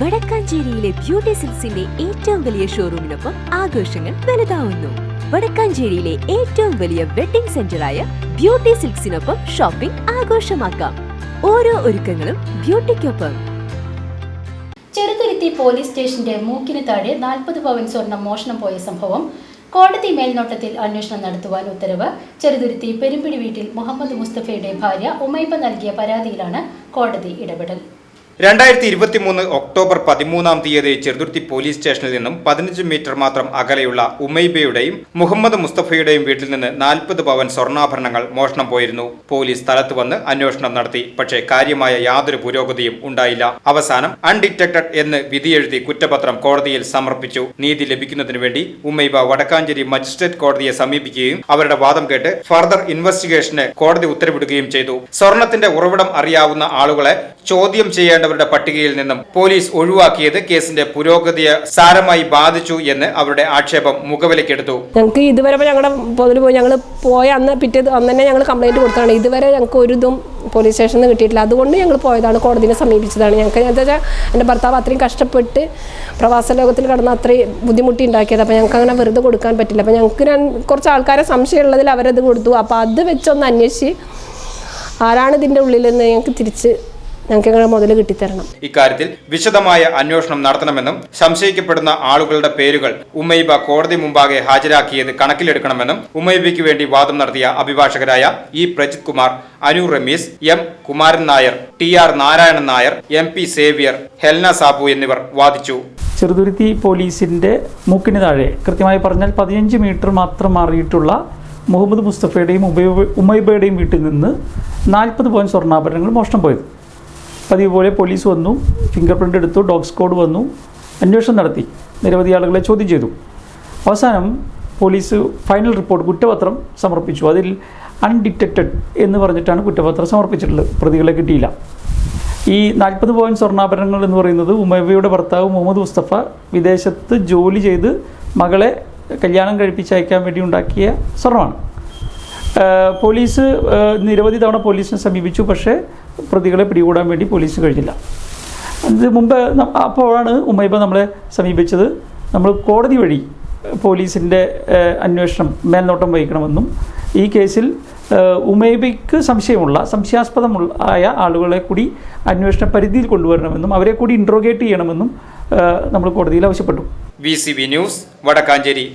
വടക്കാഞ്ചേരിയിലെ beauty സിൽസിന്റെ ഏറ്റവും വലിയ ഷോറൂമിനൊപ്പം ആഘോഷങ്ങൾ വലുതാവുന്നു. വടക്കാഞ്ചേരിയിലെ ഏറ്റവും വലിയ വെഡിംഗ് സെന്ററായ ബ്യൂട്ടി സിൽക്സിനൊപ്പം ഷോപ്പിംഗ് ആഘോഷമാക്കാം. ഓരോ ഒരുക്കങ്ങളും ബ്യൂട്ടിക്കൊപ്പം. ചെറുതുരുത്തി പോലീസ് സ്റ്റേഷന്റെ മൂക്കിന് താഴെ നാൽപ്പത് പവൻ സ്വർണം മോഷണം പോയ സംഭവം കോടതി മേൽനോട്ടത്തിൽ അന്വേഷണം നടത്തുവാൻ ഉത്തരവ്. ചെറുതുരുത്തി പെരുമ്പിടി വീട്ടിൽ മുഹമ്മദ് മുസ്തഫയുടെ ഭാര്യ ഉമൈബ നൽകിയ പരാതിയിലാണ് കോടതി ഇടപെടൽ. രണ്ടായിരത്തി ഇരുപത്തി മൂന്ന് ഒക്ടോബർ പതിമൂന്നാം തീയതി ചെറുതുരുത്തി പോലീസ് സ്റ്റേഷനിൽ നിന്നും പതിനഞ്ച് മീറ്റർ മാത്രം അകലെയുള്ള ഉമൈബയുടെയും മുഹമ്മദ് മുസ്തഫയുടെയും വീട്ടിൽ നിന്ന് നാൽപ്പത് പവൻ സ്വർണാഭരണങ്ങൾ മോഷണം പോയിരുന്നു. പോലീസ് സ്ഥലത്ത് വന്ന് അന്വേഷണം നടത്തി. പക്ഷേ കാര്യമായ യാതൊരു പുരോഗതിയും ഉണ്ടായില്ല. അവസാനം അൺഡിറ്റക്ടഡ് എന്ന് വിധിയെഴുതി കുറ്റപത്രം കോടതിയിൽ സമർപ്പിച്ചു. നീതി ലഭിക്കുന്നതിനു വേണ്ടി ഉമൈബ വടക്കാഞ്ചേരി മജിസ്ട്രേറ്റ് കോടതിയെ സമീപിക്കുകയും അവരുടെ വാദം കേട്ട് ഫർദർ ഇൻവെസ്റ്റിഗേഷന് കോടതി ഉത്തരവിടുകയും ചെയ്തു. സ്വർണത്തിന്റെ ഉറവിടം അറിയാവുന്ന ആളുകളെ ചോദ്യം ചെയ്യേണ്ടവരുടെ പട്ടികയിൽ നിന്നും പോലീസ് ഒഴിവാക്കിയത് കേസിന്റെ പുരോഗതിയെ സാരമായി ബാധിച്ചു എന്ന് അവരുടെ ആക്ഷേപം മുഖവിലക്കെടുത്തു ഞങ്ങൾക്ക് ഇതുവരെ ഞങ്ങളുടെ പോയി ഞങ്ങൾ പോയ അന്ന് പിറ്റേ അന്ന് തന്നെ ഞങ്ങൾ കംപ്ലൈന്റ് കൊടുത്താണ് ഇതുവരെ ഞങ്ങൾക്ക് ഒരു പോലീസ് സ്റ്റേഷനിൽ നിന്ന് കിട്ടിയിട്ടില്ല. അതുകൊണ്ട് ഞങ്ങൾ പോയതാണ് കോടതിനെ സമീപിച്ചതാണ്. ഞങ്ങൾക്ക് എന്താ വെച്ചാൽ എന്റെ ഭർത്താവ് അത്രയും കഷ്ടപ്പെട്ട് പ്രവാസ ലോകത്തിൽ കടന്ന് അത്രയും ബുദ്ധിമുട്ടി ഉണ്ടാക്കിയത് അപ്പോൾ ഞങ്ങൾക്ക് അങ്ങനെ വെറുതെ കൊടുക്കാൻ പറ്റില്ല. അപ്പോൾ ഞങ്ങൾക്ക് ഞാൻ കുറച്ച് ആൾക്കാരെ സംശയമുള്ളതിൽ അവരത് കൊടുത്തു. അപ്പോൾ അത് വെച്ചൊന്ന് അന്വേഷിച്ച് ആരാണ് ഇതിന്റെ ഉള്ളിലെന്ന് ഞങ്ങൾക്ക് തിരിച്ച് ഞങ്ങൾക്ക് ഞങ്ങളുടെ മുതൽ കിട്ടിത്തരണം. ഇക്കാര്യത്തിൽ വിശദമായ അന്വേഷണം നടത്തണമെന്നും സംശയിക്കപ്പെടുന്ന ആളുകളുടെ പേരുകൾ ഉമ്മൈബ കോടതി മുമ്പാകെ ഹാജരാക്കിയത് കണക്കിലെടുക്കണമെന്നും ഉമ്മൈബയ്ക്ക് വേണ്ടി വാദം നടത്തിയ അഭിഭാഷകരായ E Prajith Kumar Anu Rameez M Kumaran Nair T R Narayanan Nair M P Xavier Helna Sabu എന്നിവർ വാദിച്ചു. ചെറുതുരുത്തി പോലീസിന്റെ മൂക്കിന് താഴെ കൃത്യമായി പറഞ്ഞാൽ പതിനഞ്ച് മീറ്റർ മാത്രം മാറിയിട്ടുള്ള മുഹമ്മദ് മുസ്തഫയുടെയും ഉമൈബയുടെയും വീട്ടിൽ നിന്ന് നാൽപ്പത് പോയിന്റ് സ്വർണാഭരണങ്ങൾ മോഷണം പോയത്. പതിവ് പോലെ പോലീസ് വന്നു ഫിംഗർ പ്രിന്റ് എടുത്തു ഡോഗ് സ്ക്വാഡ് വന്നു അന്വേഷണം നടത്തി. നിരവധി ആളുകളെ ചോദ്യം ചെയ്തു. അവസാനം പോലീസ് ഫൈനൽ റിപ്പോർട്ട് കുറ്റപത്രം സമർപ്പിച്ചു. അതിൽ അൺഡിറ്റക്റ്റഡ് എന്ന് പറഞ്ഞിട്ടാണ് കുറ്റപത്രം സമർപ്പിച്ചിട്ടുള്ളത്. പ്രതികളെ കിട്ടിയില്ല. ഈ നാൽപ്പത് പോയിന്റ് സ്വർണാഭരണങ്ങൾ എന്ന് പറയുന്നത് ഉമയബയുടെ ഭർത്താവ് മുഹമ്മദ് മുസ്തഫ വിദേശത്ത് ജോലി ചെയ്ത് മകളെ കല്യാണം കഴിപ്പിച്ച് അയക്കാൻ വേണ്ടി ഉണ്ടാക്കിയ സ്വർണമാണ്. പോലീസ് നിരവധി തവണ പോലീസിനെ സമീപിച്ചു. പക്ഷേ പ്രതികളെ പിടികൂടാൻ വേണ്ടി പോലീസ് കഴിഞ്ഞില്ല. അത് മുമ്പ് അപ്പോഴാണ് ഉമൈബ നമ്മളെ സമീപിച്ചത്. നമ്മൾ കോടതി വഴി പോലീസിന്റെ അന്വേഷണം മേൽനോട്ടം വഹിക്കണമെന്നും ഈ കേസിൽ ഉമേബയ്ക്ക് സംശയമുള്ള സംശയാസ്പദമുള്ള ആയ ആളുകളെ കൂടി അന്വേഷണ പരിധിയിൽ കൊണ്ടുവരണമെന്നും അവരെ കൂടി ഇൻട്രോഗേറ്റ് ചെയ്യണമെന്നും നമ്മൾ കോടതിയിൽ ആവശ്യപ്പെട്ടു. V news Vadakkanchery.